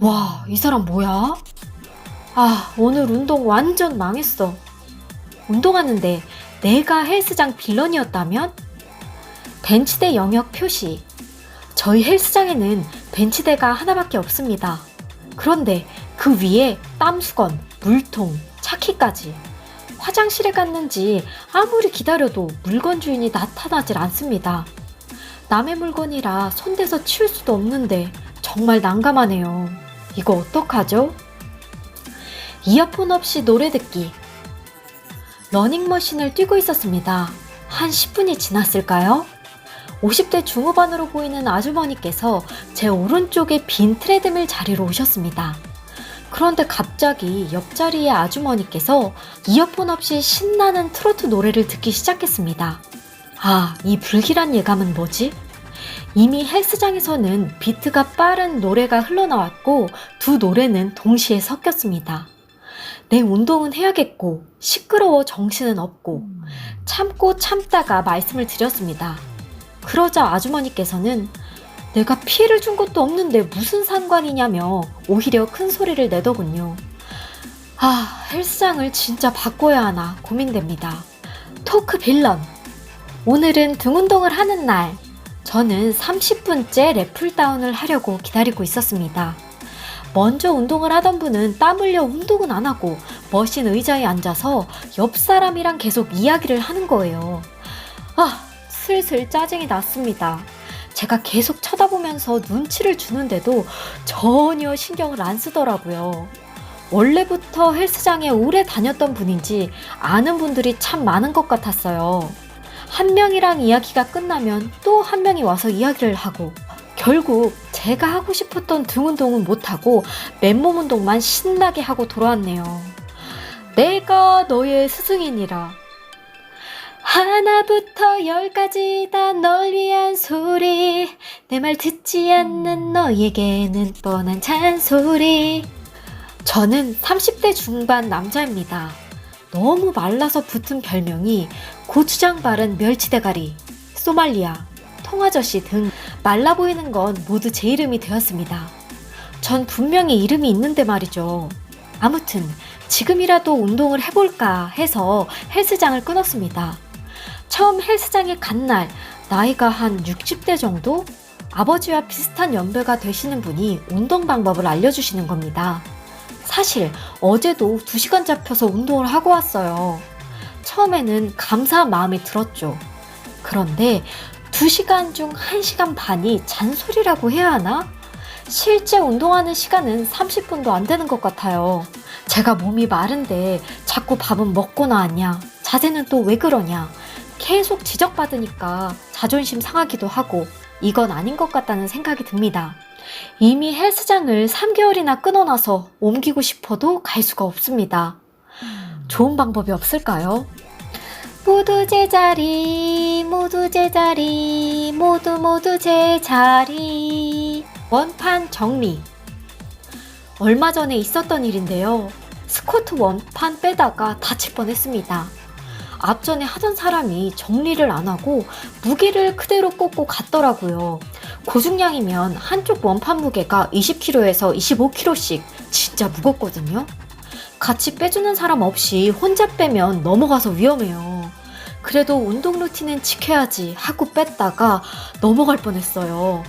와, 이 사람 뭐야? 아, 오늘 운동 완전 망했어. 운동하는데 내가 헬스장 빌런이었다면? 벤치대 영역 표시. 저희 헬스장에는 벤치대가 하나밖에 없습니다. 그런데 그 위에 땀수건, 물통, 차키까지. 화장실에 갔는지 아무리 기다려도 물건 주인이 나타나질 않습니다. 남의 물건이라 손대서 치울 수도 없는데 정말 난감하네요. 이거 어떡하죠? 이어폰 없이 노래 듣기. 러닝머신을 뛰고 있었습니다. 한 10분이 지났을까요? 50대 중후반으로 보이는 아주머니께서 제 오른쪽에 빈 트레드밀 자리로 오셨습니다. 그런데 갑자기 옆자리의 아주머니께서 이어폰 없이 신나는 트로트 노래를 듣기 시작했습니다. 아, 이 불길한 예감은 뭐지? 이미 헬스장에서는 비트가 빠른 노래가 흘러나왔고 두 노래는 동시에 섞였습니다. 내 운동은 해야겠고 시끄러워 정신은 없고 참고 참다가 말씀을 드렸습니다. 그러자 아주머니께서는 내가 피해를 준 것도 없는데 무슨 상관이냐며 오히려 큰 소리를 내더군요. 아, 헬스장을 진짜 바꿔야 하나 고민됩니다. 토크 빌런. 오늘은 등 운동을 하는 날. 저는 30분째 랩풀다운을 하려고 기다리고 있었습니다. 먼저 운동을 하던 분은 땀 흘려 운동은 안 하고 머신 의자에 앉아서 옆 사람이랑 계속 이야기를 하는 거예요. 아, 슬슬 짜증이 났습니다. 제가 계속 쳐다보면서 눈치를 주는데도 전혀 신경을 안 쓰더라고요. 원래부터 헬스장에 오래 다녔던 분인지 아는 분들이 참 많은 것 같았어요. 한 명이랑 이야기가 끝나면 또 한 명이 와서 이야기를 하고 결국 제가 하고 싶었던 등 운동은 못하고 맨몸 운동만 신나게 하고 돌아왔네요. 내가 너의 스승이니라. 하나부터 열까지 다 널 위한 소리 내 말 듣지 않는 너에게는 뻔한 잔소리 저는 30대 중반 남자입니다. 너무 말라서 붙은 별명이 고추장 바른 멸치대가리, 소말리아, 통아저씨 등 말라 보이는 건 모두 제 이름이 되었습니다. 전 분명히 이름이 있는데 말이죠. 아무튼 지금이라도 운동을 해볼까 해서 헬스장을 끊었습니다. 처음 헬스장에 간 날 나이가 한 60대 정도? 아버지와 비슷한 연배가 되시는 분이 운동 방법을 알려주시는 겁니다. 사실 어제도 2시간 잡혀서 운동을 하고 왔어요. 처음에는 감사한 마음이 들었죠. 그런데 2시간 중 1시간 반이 잔소리라고 해야 하나? 실제 운동하는 시간은 30분도 안 되는 것 같아요. 제가 몸이 마른데 자꾸 밥은 먹고 나왔냐? 자세는 또 왜 그러냐? 계속 지적받으니까 자존심 상하기도 하고 이건 아닌 것 같다는 생각이 듭니다. 이미 헬스장을 3개월이나 끊어놔서 옮기고 싶어도 갈 수가 없습니다. 좋은 방법이 없을까요? 모두 제자리, 모두 제자리, 모두 모두 제자리. 원판 정리. 얼마 전에 있었던 일인데요. 스쿼트 원판 빼다가 다칠 뻔 했습니다. 앞전에 하던 사람이 정리를 안 하고 무게를 그대로 꽂고 갔더라고요. 고중량이면 한쪽 원판 무게가 20kg에서 25kg씩 진짜 무겁거든요. 같이 빼주는 사람 없이 혼자 빼면 넘어가서 위험해요. 그래도 운동 루틴은 지켜야지 하고 뺐다가 넘어갈 뻔했어요.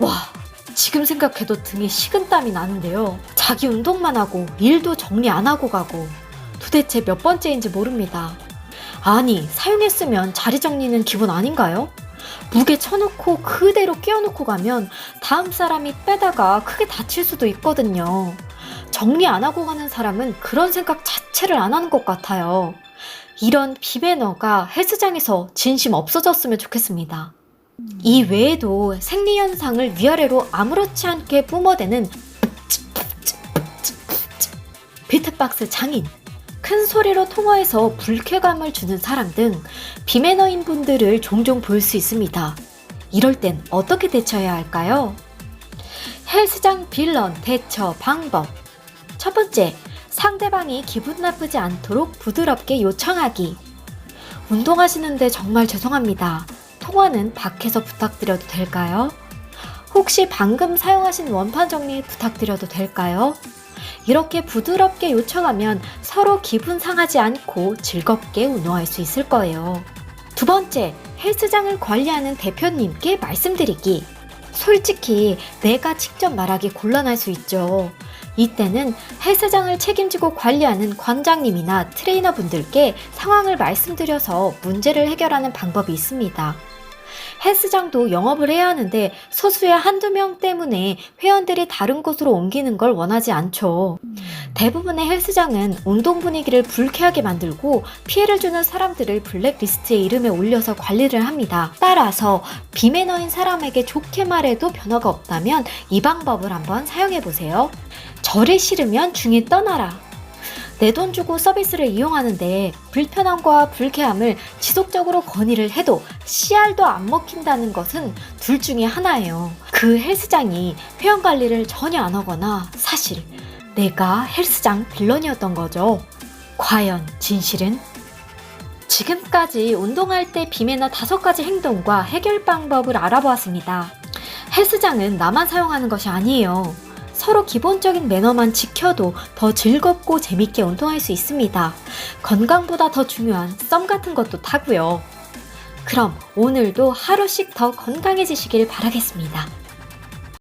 와, 지금 생각해도 등에 식은땀이 나는데요. 자기 운동만 하고 일도 정리 안 하고 가고 도대체 몇 번째인지 모릅니다. 아니, 사용했으면 자리 정리는 기본 아닌가요? 무게 쳐놓고 그대로 끼워놓고 가면 다음 사람이 빼다가 크게 다칠 수도 있거든요. 정리 안 하고 가는 사람은 그런 생각 자체를 안 하는 것 같아요. 이런 비매너가 헬스장에서 진심 없어졌으면 좋겠습니다. 이 외에도 생리현상을 위아래로 아무렇지 않게 뿜어대는 비트박스 장인, 큰 소리로 통화해서 불쾌감을 주는 사람 등 비매너인 분들을 종종 볼 수 있습니다. 이럴 땐 어떻게 대처해야 할까요? 헬스장 빌런 대처 방법. 첫 번째, 상대방이 기분 나쁘지 않도록 부드럽게 요청하기. 운동하시는데 정말 죄송합니다. 통화는 밖에서 부탁드려도 될까요? 혹시 방금 사용하신 원판 정리 부탁드려도 될까요? 이렇게 부드럽게 요청하면 서로 기분 상하지 않고 즐겁게 운동할 수 있을 거예요. 두 번째, 헬스장을 관리하는 대표님께 말씀드리기. 솔직히 내가 직접 말하기 곤란할 수 있죠. 이때는 헬스장을 책임지고 관리하는 관장님이나 트레이너분들께 상황을 말씀드려서 문제를 해결하는 방법이 있습니다. 헬스장도 영업을 해야 하는데 소수의 한두 명 때문에 회원들이 다른 곳으로 옮기는 걸 원하지 않죠. 대부분의 헬스장은 운동 분위기를 불쾌하게 만들고 피해를 주는 사람들을 블랙리스트에 이름에 올려서 관리를 합니다. 따라서 비매너인 사람에게 좋게 말해도 변화가 없다면 이 방법을 한번 사용해 보세요. 저를 싫으면 중에 떠나라. 내 돈 주고 서비스를 이용하는데 불편함과 불쾌함을 지속적으로 건의를 해도 CR도 안 먹힌다는 것은 둘 중에 하나예요. 그 헬스장이 회원 관리를 전혀 안 하거나 사실 내가 헬스장 빌런이었던 거죠. 과연 진실은? 지금까지 운동할 때 비매너 다섯 가지 행동과 해결 방법을 알아보았습니다. 헬스장은 나만 사용하는 것이 아니에요. 서로 기본적인 매너만 지켜도 더 즐겁고 재밌게 운동할 수 있습니다. 건강보다 더 중요한 썸 같은 것도 타고요. 그럼 오늘도 하루씩 더 건강해지시길 바라겠습니다.